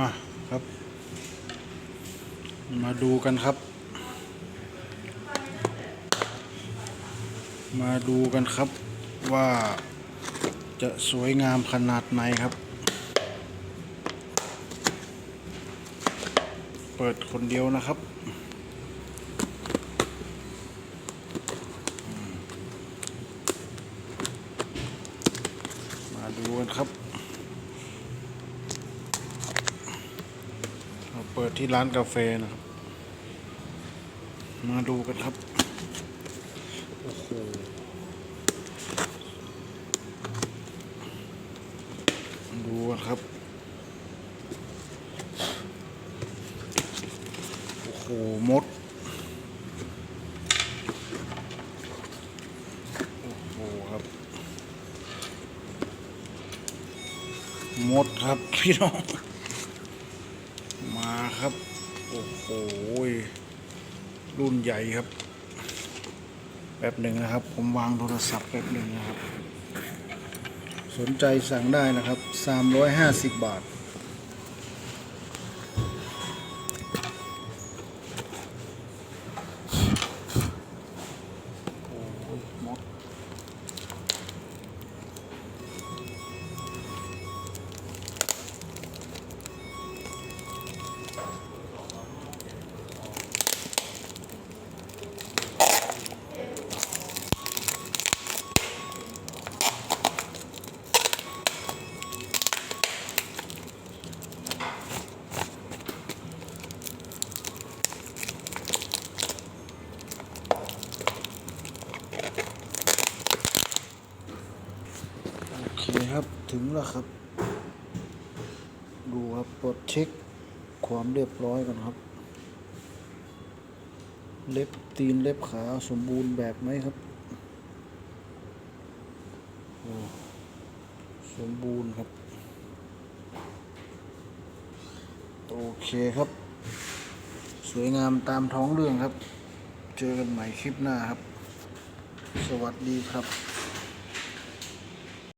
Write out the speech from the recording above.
มาครับ มาดูกันครับ มาดูกันครับว่าจะสวยงามขนาดไหนครับ เปิดคนเดียวนะครับมาดูกันครับ เปิดที่ร้านกาแฟนะครับ มาดูกันครับ โอ้โห ดูครับ โอ้โห มด โอ้โหครับ มดครับพี่น้อง มาครับ โอ้โห รุ่นใหญ่ครับ แป๊บหนึ่งนะครับ ผมวางโทรศัพท์แป๊บหนึ่งนะครับ สนใจสั่งได้นะครับ 350 บาทโอ้ยมด ครับถึงแล้วครับ ดูครับตรวจเช็คความเรียบร้อยก่อนครับ เล็บตีนเล็บขาสมบูรณ์แบบไหมครับสมบูรณ์ครับ โอเคครับ สวยงามตามท้องเรื่องครับ เจอกันใหม่คลิปหน้าครับ สวัสดีครับ